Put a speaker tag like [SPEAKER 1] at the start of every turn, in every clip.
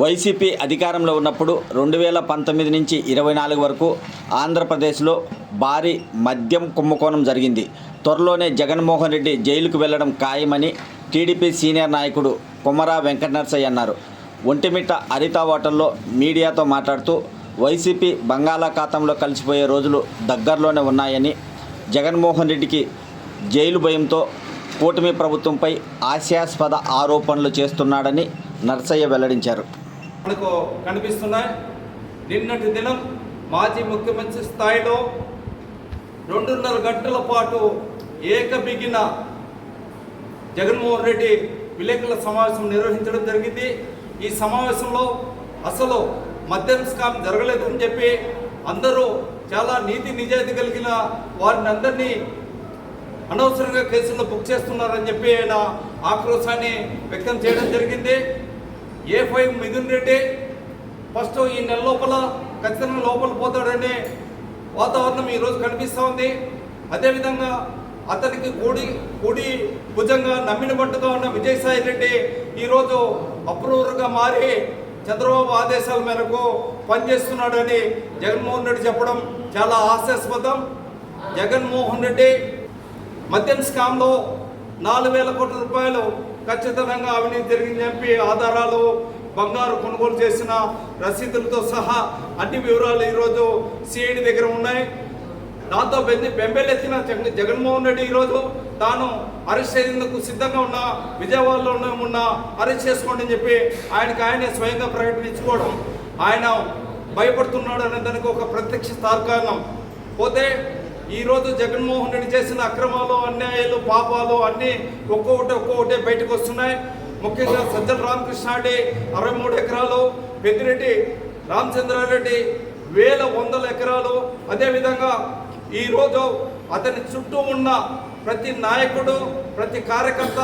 [SPEAKER 1] YCP అధికారంలో ఉన్నప్పుడు రెండు వేల పంతొమ్మిది నుంచి ఇరవై నాలుగు వరకు ఆంధ్రప్రదేశ్లో భారీ మద్యం కుంభకోణం జరిగింది. త్వరలోనే జగన్మోహన్ రెడ్డి జైలుకు వెళ్ళడం ఖాయమని టీడీపీ సీనియర్ నాయకుడు కుమరా వెంకట నరసయ్య అన్నారు. ఒంటిమిట్ట హరిత హోటల్లో మీడియాతో మాట్లాడుతూ వైసీపీ బంగాళాఖాతంలో కలిసిపోయే రోజులు దగ్గరలోనే ఉన్నాయని జగన్మోహన్ రెడ్డికి జైలు భయంతో కూటమి ప్రభుత్వంపై హాస్యాస్పద ఆరోపణలు చేస్తున్నాడని నర్సయ్య వెల్లడించారు.
[SPEAKER 2] మనకు కనిపిస్తున్నాయి. నిన్నటి దినం మాజీ ముఖ్యమంత్రి స్థాయిలో రెండున్నర గంటల పాటు ఏకబిగిన జగన్మోహన్ రెడ్డి విలేకరుల సమావేశం నిర్వహించడం జరిగింది. ఈ సమావేశంలో అసలు మద్యం స్కామ్ జరగలేదని చెప్పి అందరూ చాలా నీతి నిజాయితీ కలిగిన వారిని అందరినీ అనవసరంగా కేసుల్లో బుక్ చేస్తున్నారని చెప్పి ఆయన ఆక్రోశాన్ని వ్యక్తం చేయడం జరిగింది. A five Mithun Reddy first ఈ నెల లోపల ఖచ్చితంగా లోపల పోతాడనే వాతావరణం ఈరోజు కనిపిస్తూ ఉంది. అదేవిధంగా అతనికి కూడి కూడి భుజంగా నమ్మిన పట్టుగా ఉన్న విజయసాయి రెడ్డి ఈరోజు అప్రూవర్గా మారి చంద్రబాబు ఆదేశాల మేరకు పనిచేస్తున్నాడని జగన్మోహన్ రెడ్డి చెప్పడం చాలా హాస్యాస్పదం. జగన్మోహన్ రెడ్డి మద్యం స్కామ్లో నాలుగు వేల కోట్ల రూపాయలు ఖచ్చితంగా అవినీతి జరిగింది చెప్పి ఆధారాలు బంగారు కొనుగోలు చేసిన రసీదులతో సహా అన్ని వివరాలు ఈరోజు సిఐడి దగ్గర ఉన్నాయి. దాంతో బెంది బెంబెలెత్తిన జగన్మోహన్ రెడ్డి ఈరోజు తాను అరెస్ట్ చేసేందుకు సిద్ధంగా ఉన్న విజయవాడలో ఉన్న- ఉన్న అరెస్ట్ చేసుకోండి అని చెప్పి ఆయనకి ఆయనే స్వయంగా ప్రకటించుకోవడం ఆయన భయపడుతున్నాడు అనే దానికి ఒక ప్రత్యక్ష తార్కారణం పోతే ఈరోజు జగన్మోహన్ రెడ్డి చేసిన అక్రమాలు అన్యాయాలు పాపాలు అన్నీ ఒక్కొక్కటి ఒక్కొక్కటి బయటకు వస్తున్నాయి. ముఖ్యంగా సజ్జల రామకృష్ణారెడ్డి అరవై మూడు ఎకరాలు పెద్దిరెడ్డి రామచంద్రారెడ్డి వేల వందల ఎకరాలు. అదేవిధంగా ఈరోజు అతని చుట్టూ ఉన్న ప్రతి నాయకుడు ప్రతి కార్యకర్త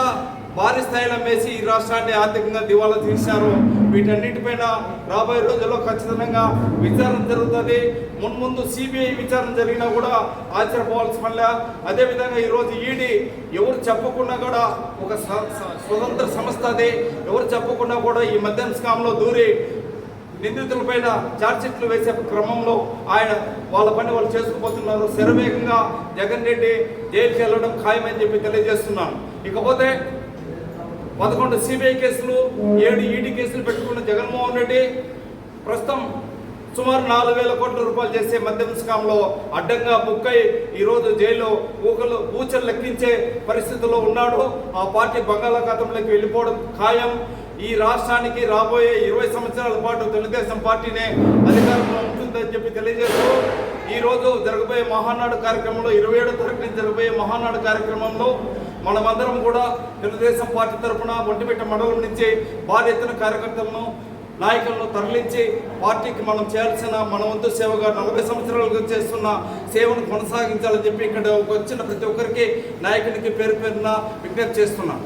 [SPEAKER 2] భారీ స్థాయిలో వేసి ఈ రాష్ట్రాన్ని ఆర్థికంగా దివాలా తీశారు. వీటన్నిటిపైన రాబోయే రోజుల్లో ఖచ్చితంగా విచారణ జరుగుతుంది. మున్ముందు సిబిఐ విచారణ జరిగినా కూడా ఆశ్చర్యపోవాల్సి మళ్ళీ అదేవిధంగా ఈరోజు ఈడీ ఎవరు చెప్పకుండా కూడా ఒక స్వతంత్ర సంస్థ అది. ఎవరు చెప్పకుండా కూడా ఈ మద్యం స్కామ్లో దూరి నిందితులపైన ఛార్జ్షీట్లు వేసే క్రమంలో ఆయన వాళ్ళ పని వాళ్ళు చేసుకుపోతున్నారు. శరవేగంగా జగన్ రెడ్డి జైలుకి వెళ్ళడం ఖాయమని చెప్పి తెలియజేస్తున్నాను. ఇకపోతే పదకొండు సిబిఐ కేసులు ఏడు ఈడీ కేసులు పెట్టుకున్న జగన్మోహన్ రెడ్డి ప్రస్తుతం సుమారు నాలుగు వేల కోట్ల రూపాయలు చేసే మద్యం స్కామ్లో అడ్డంగా బుక్ అయి ఈరోజు జైల్లో ఊకలు ఊచలు లెక్కించే పరిస్థితుల్లో ఉన్నాడు. ఆ పార్టీ బంగాళాఖాతంలోకి వెళ్ళిపోవడం ఖాయం. ఈ రాష్ట్రానికి రాబోయే ఇరవై సంవత్సరాల పాటు తెలుగుదేశం పార్టీనే అధికారంలో ఉంటుందని చెప్పి తెలియజేస్తూ ఈరోజు జరగబోయే మహానాడు కార్యక్రమంలో ఇరవై ఏడో తరగతి జరగబోయే మహానాడు కార్యక్రమంలో మనమందరం కూడా తెలుగుదేశం పార్టీ తరఫున ఒంటిపెట్ట మండలం నుంచి భారీ ఎత్తున కార్యకర్తలను నాయకులను తరలించి పార్టీకి మనం చేయాల్సిన మన వంతు సేవగా నలభై సంవత్సరాలుగా చేస్తున్న సేవను కొనసాగించాలని చెప్పి ఇక్కడ వచ్చిన ప్రతి ఒక్కరికి నాయకునికి పేరు పేరున విజ్ఞప్తి చేస్తున్నాను.